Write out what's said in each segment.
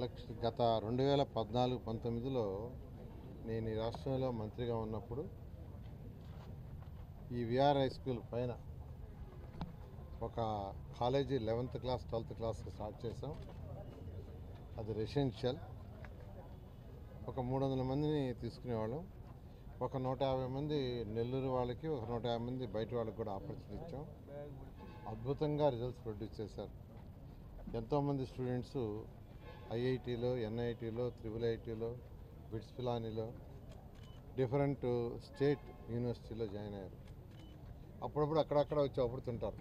Election గత రెండు వేల పద్నాలుగు పంతొమ్మిదిలో నేను ఈ రాష్ట్రంలో మంత్రిగా ఉన్నప్పుడు ఈ విఆర్ హై స్కూల్ పైన ఒక college eleventh class twelfth class start చేసాం అది రెసిడెన్షియల్. ఒక మూడు వందల మందిని తీసుకునేవాళ్ళం. ఒక నూట యాభై మంది నెల్లూరు వాళ్ళకి ఒక నూట యాభై మంది బయట వాళ్ళకి కూడా ఆపర్చునిటీ ఇచ్చాం. అద్భుతంగా రిజల్ట్స్ ప్రొడ్యూస్ చేశారు. ఎంతోమంది స్టూడెంట్స్ ఐఐటీలో ఎన్ఐటీలో త్రిబుల్ ఐటీలో బిట్స్ పిలానీలో డిఫరెంట్ స్టేట్ యూనివర్సిటీలో జాయిన్ అయ్యారు. అప్పుడప్పుడు అక్కడక్కడ వచ్చి అప్పుడుతుంటారు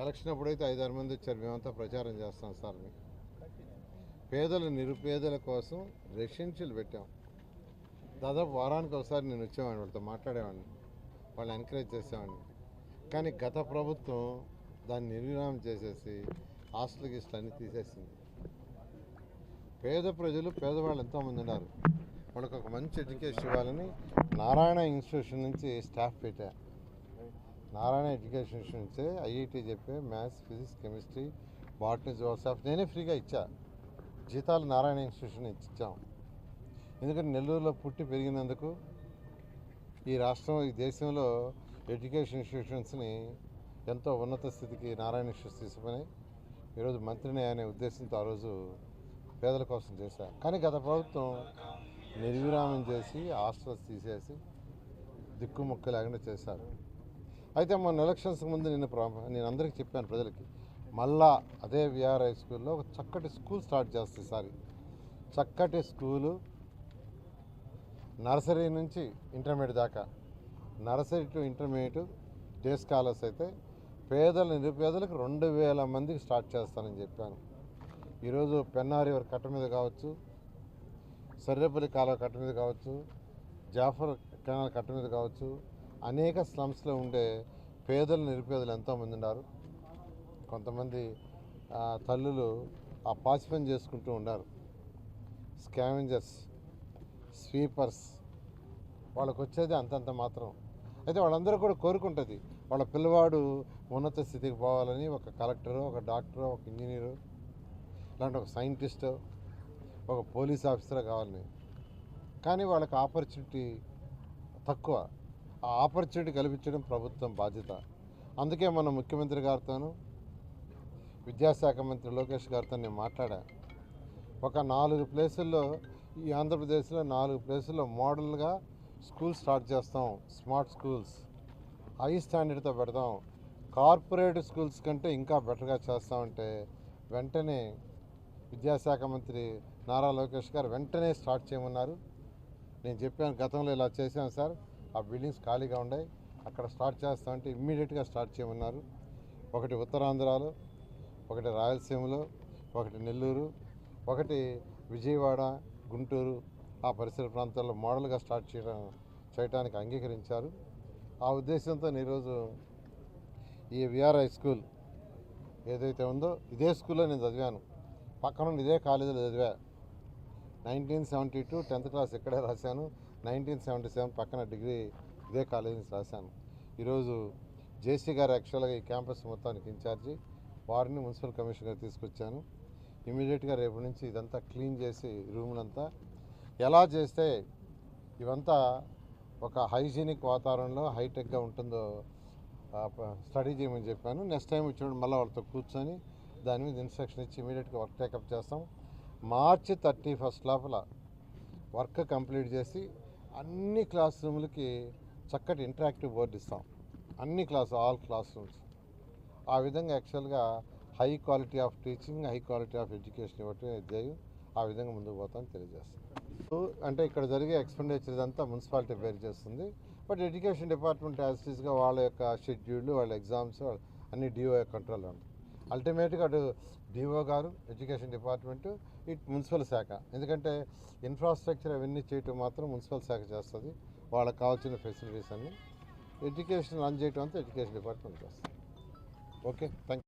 ఎలక్షన్ అప్పుడైతే ఐదారు మంది వచ్చారు. మేమంతా ప్రచారం చేస్తాం సార్ మీకు. పేదలు నిరుపేదల కోసం రెసిడెన్షియల్ పెట్టాం. దాదాపు వారానికి ఒకసారి నేను వచ్చేవాడిని వాళ్ళతో మాట్లాడేవాడిని. వాళ్ళని ఎంకరేజ్ చేసేవాడిని. కానీ గత ప్రభుత్వం దాన్ని నిర్విరామం చేసేసి హాస్టల్ గిస్టల్ అన్నీ తీసేసింది. పేద ప్రజలు పేదవాళ్ళు ఎంతోమంది ఉన్నారు. వాళ్ళకి ఒక మంచి ఎడ్యుకేషన్ ఇవ్వాలని నారాయణ ఇన్స్టిట్యూషన్ నుంచి స్టాఫ్ పెట్టా. నారాయణ ఎడ్యుకేషన్ ఇన్స్టిట్యూషన్ నుంచి ఐఐటి చెప్పే maths physics chemistry botany of నేనే ఫ్రీగా ఇచ్చా. జీతాలు నారాయణ ఇన్స్టిట్యూషన్ ఇచ్చి ఇచ్చాం. ఎందుకంటే నెల్లూరులో పుట్టి పెరిగినందుకు ఈ రాష్ట్రం ఈ దేశంలో ఎడ్యుకేషన్ ఇన్స్టిట్యూషన్స్ని ఎంతో ఉన్నత స్థితికి నారాయణ ఇన్స్టిట్యూట్స్ తీసుకుని ఈరోజు మంత్రిని అనే ఉద్దేశంతో ఆ రోజు పేదల కోసం చేశా. కానీ గత ప్రభుత్వం నిర్విరామం చేసి హాస్టల్స్ తీసేసి దిక్కుముక్కు లేకుండా చేశారు. అయితే మొన్న ఎలక్షన్స్ ముందు నేను నేను అందరికీ చెప్పాను ప్రజలకి మళ్ళా అదే విఆర్ హై స్కూల్లో ఒక చక్కటి స్కూల్ స్టార్ట్ చేస్తే ఈసారి చక్కటి స్కూలు నర్సరీ నుంచి ఇంటర్మీడియట్ దాకా. Nursery to intermediate day scholars అయితే పేదల నిరుపేదలకు రెండు వేల మందికి స్టార్ట్ చేస్తానని చెప్పాను. ఈరోజు పెన్నారి వారి కట్ట మీద కావచ్చు సర్రేపల్లి కాలువ కట్ట మీద కావచ్చు జాఫర్ కెనాల్ కట్ట మీద కావచ్చు అనేక స్లమ్స్లో ఉండే పేదలు నిరుపేదలు ఎంతోమంది ఉన్నారు. కొంతమంది తల్లులు ఆ పాచి చేసుకుంటూ ఉన్నారు. స్కావెంజర్స్ స్వీపర్స్ వాళ్ళకు వచ్చేది అంతంత మాత్రం. అయితే వాళ్ళందరూ కూడా కోరుకుంటుంది వాళ్ళ పిల్లవాడు ఉన్నత స్థితికి పోవాలని ఒక కలెక్టరు ఒక డాక్టరు ఒక ఇంజనీరు ఇలాంటి ఒక సైంటిస్టు ఒక పోలీస్ ఆఫీసర్ కావాలని కానీ వాళ్ళకి ఆపర్చునిటీ తక్కువ. ఆ ఆపర్చునిటీ కల్పించడం ప్రభుత్వం బాధ్యత. అందుకే మన ముఖ్యమంత్రి గారితోనూ విద్యాశాఖ మంత్రి లోకేష్ గారితో నేను మాట్లాడా. ఒక నాలుగు ప్లేసుల్లో ఈ ఆంధ్రప్రదేశ్లో నాలుగు ప్లేసుల్లో మోడల్గా స్కూల్ స్టార్ట్ చేస్తాం. Smart schools. హై స్టాండర్డ్తో పెడదాం కార్పొరేట్ స్కూల్స్ కంటే ఇంకా బెటర్గా చేస్తామంటే వెంటనే విద్యాశాఖ మంత్రి నారా లోకేష్ గారు వెంటనే స్టార్ట్ చేయమన్నారు. నేను చెప్పాను గతంలో ఇలా చేశాను సార్. ఆ బిల్డింగ్స్ ఖాళీగా ఉన్నాయి. అక్కడ స్టార్ట్ చేస్తామంటే ఇమ్మీడియట్గా స్టార్ట్ చేయమన్నారు. ఒకటి ఉత్తరాంధ్రలో ఒకటి రాయలసీమలో ఒకటి నెల్లూరు ఒకటి విజయవాడ గుంటూరు ఆ పరిసర ప్రాంతాల్లో మోడల్గా స్టార్ట్ చేయడం చేయడానికి అంగీకరించారు. ఆ ఉద్దేశంతో ఈరోజు ఈ విఆర్ హై స్కూల్ ఏదైతే ఉందో ఇదే స్కూల్లో నేను చదివాను. పక్కన ఇదే కాలేజీలో చదివా. Nineteen seventy two tenth class ఇక్కడే రాశాను. నైన్టీన్ సెవెంటీ సెవెన్ పక్కన డిగ్రీ ఇదే కాలేజీ నుంచి రాశాను. ఈరోజు జేసీ గారు యాక్చువల్గా ఈ క్యాంపస్ మొత్తానికి ఇన్ఛార్జి. వారిని మున్సిపల్ కమిషనర్ తీసుకొచ్చాను. ఇమీడియట్గా రేపు నుంచి ఇదంతా క్లీన్ చేసి రూములంతా. ఎలా చేస్తే ఇవంతా ఒక హైజీనిక్ వాతావరణంలో హైటెక్గా ఉంటుందో స్టడీ చేయమని చెప్పాను. నెక్స్ట్ టైం వచ్చినప్పుడు మళ్ళీ వాళ్ళతో కూర్చొని దాని మీద ఇన్స్ట్రక్షన్ ఇచ్చి ఇమీడియట్గా వర్క్ టేకప్ చేస్తాం. మార్చి థర్టీ ఫస్ట్ లోపల వర్క్ కంప్లీట్ చేసి అన్ని క్లాస్ రూమ్లకి చక్కటి ఇంటరాక్టివ్ బోర్డు ఇస్తాం. అన్ని క్లాస్ ఆల్ క్లాస్ రూమ్స్. ఆ విధంగా యాక్చువల్గా high quality of teaching high quality of education ఇవ్వటం ధ్యేయం. ఆ విధంగా ముందుకు పోతామని తెలియజేస్తాం. అంటే ఇక్కడ జరిగే ఎక్స్పెండిచర్ అంతా మున్సిపాలిటీ బేర్ చేస్తుంది. బట్ ఎడ్యుకేషన్ డిపార్ట్మెంట్ యాజిటీస్గా వాళ్ళ యొక్క షెడ్యూల్ వాళ్ళ ఎగ్జామ్స్ అన్ని డిఓ కంట్రోల్ ఉంటాయి. అల్టిమేట్గా అటు డిఓ గారు ఎడ్యుకేషన్ డిపార్ట్మెంటు ఇటు మున్సిపల్ శాఖ. ఎందుకంటే ఇన్ఫ్రాస్ట్రక్చర్ అవన్నీ చేయటం మాత్రం మున్సిపల్ శాఖ చేస్తుంది. వాళ్ళకి కావాల్సిన ఫెసిలిటీస్ అన్నీ ఎడ్యుకేషన్ రన్ చేయటం అంతా ఎడ్యుకేషన్ డిపార్ట్మెంట్ చేస్తుంది. Okay thank